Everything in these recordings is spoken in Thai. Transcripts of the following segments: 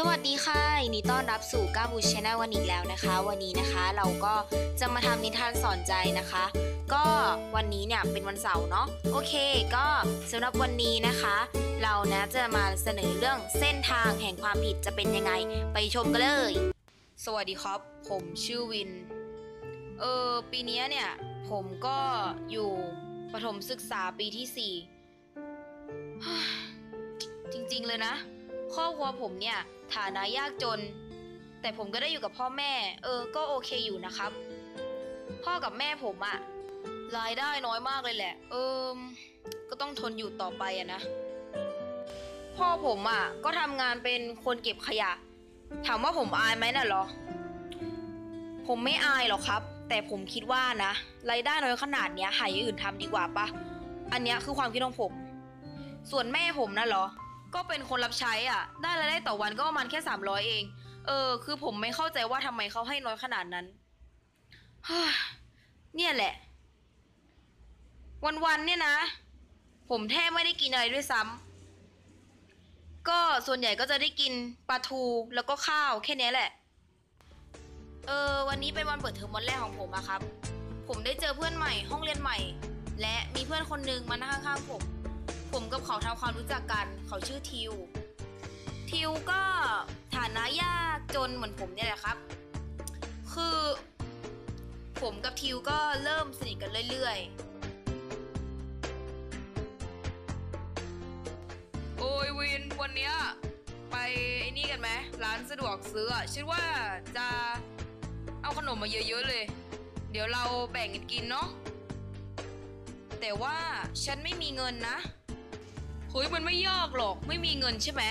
สวัสดีค่ะยินดีต้อนรับสู่ก้าบูชแนลวันอีกแล้วนะคะ วันนี้นะคะเราก็จะมาทำนิทานสอนใจนะคะ ก็วันนี้เนี่ยเป็นวันเสาร์เนาะโอเค ก็สำหรับวันนี้นะคะ เรานะจะมาเสนอเรื่องเส้นทางแห่งความผิดจะเป็นยังไงไปชมกันเลย สวัสดีครับ ผมชื่อวิน เออปีนี้เนี่ยผมก็อยู่ประถมศึกษาปีที่สี่จริง ๆ เลยนะ ครอบครัวผมเนี่ยฐานะยากจน แต่ผมก็ได้อยู่กับพ่อแม่ เออ ก็โอเคอยู่นะครับ พ่อกับแม่ผมอะรายได้น้อยมากเลยแหละ เออก็ต้องทนอยู่ต่อไปอะนะ พ่อผมอะก็ทำงานเป็นคนเก็บขยะ ถามว่าผมอายไหมน่ะเหรอ ผมไม่อายหรอกครับ แต่ผมคิดว่านะรายได้น้อยขนาดเนี้ยหาอย่างอื่นทำดีกว่าปะอันเนี้ยคือความคิดของผม ส่วนแม่ผมนะเหรอ ก็เป็นคนรับใช้อะ ได้รายได้ต่อวันก็ประมาณแค่สามร้อยเอง เออ คือผมไม่เข้าใจว่าทำไมเขาให้น้อยขนาดนั้นฮ่าเนี่ยแหละ วันๆเนี่ยนะ ผมแทบไม่ได้กินอะไรด้วยซ้ำก็ส่วนใหญ่ก็จะได้กินปลาทูแล้วก็ข้าวแค่เนี้ยแหละ เออ วันนี้เป็นวันเปิดเทอมวันแรกของผมอะครับ ผมได้เจอเพื่อนใหม่ห้องเรียนใหม่ และมีเพื่อนคนหนึงมานั่งข้างๆผม ผมกับเขาทำความรู้จักกัน เขาชื่อทิว ทิวก็ฐานะยากจนเหมือนผมเนี่ยแหละครับ คือ ผมกับทิวก็เริ่มสนิทกันเรื่อยๆ โอ้ยวินวันเนี้ยไปไอ้นี่กันไหมร้านสะดวกซื้ออะคิดว่าจะเอาขนมมาเยอะๆเลย เดี๋ยวเราแบ่งกันกินเนาะแต่ว่าฉันไม่มีเงินนะ เฮ้ยมันไม่ยากหรอกไม่มีเงินใช่ไหม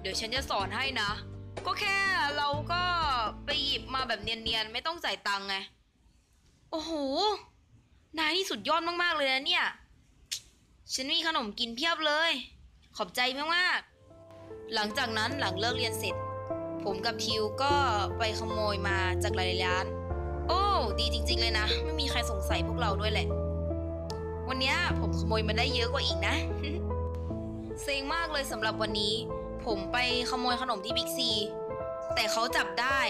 เดี๋ยวฉันจะสอนให้นะ ก็แค่เราก็ไปหยิบมาแบบเนียนๆไม่ต้องจ่ายตังค์ไงโอ้โหนายนี่สุดยอดมากๆเลยนะเนี่ย ฉันมีขนมกินเพียบเลย ขอบใจมากๆหลังจากนั้นหลังเลิกเรียนเสร็จ ผมกับทิวก็ไปขโมยมาจากหลายร้าน โอ้ดีจริง ๆ เลยนะ ไม่มีใครสงสัยพวกเราด้วยแหละ วันนี้ผมขโมยมาได้เยอะกว่าอีกนะ เซ็งมากเลยสำหรับวันนี้ ผมไปขโมยขนมที่บิ๊กซี แต่เขาจับได้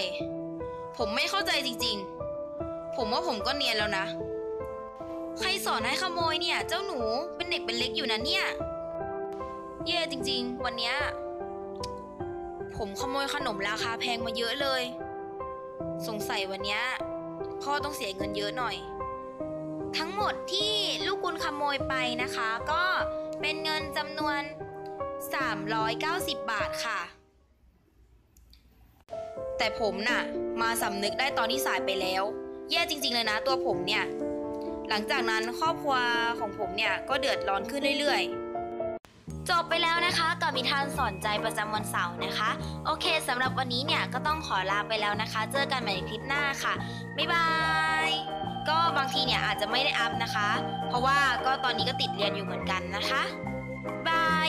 ผมไม่เข้าใจจริงๆ ผมว่าผมก็เนียนแล้วนะ ใครสอนให้ขโมยเนี่ย เจ้าหนูเป็นเด็กเป็นเล็กอยู่นะเนี่ยเย่จริงๆ วันเนี้ยผมขโมยขนมราคาแพงมาเยอะเลย สงสัยวันนี้พ่อต้องเสียเงินเยอะหน่อย ทั้งหมดที่ลูกคุณขโมยไปนะคะ ก็ เป็นเงินจำนวน 390 บาทค่ะ แต่ผมน่ะ มาสำนึกได้ตอนที่สายไปแล้ว แย่จริง ๆ เลยนะตัวผมเนี่ย หลังจากนั้นครอบครัวของผมเนี่ย ก็เดือดร้อนขึ้นเรื่อยๆจบไปแล้วนะคะกับนิทานสอนใจประจำวันเสาร์นะคะ โอเคสำหรับวันนี้เนี่ยก็ต้องขอลาไปแล้วนะคะ เจอกันใหม่ในคลิปหน้าค่ะ บ๊ายบาย บางทีเนี่ยอาจจะไม่ได้อัพนะคะ เพราะว่าก็ตอนนี้ก็ติดเรียนอยู่เหมือนกันนะคะบาย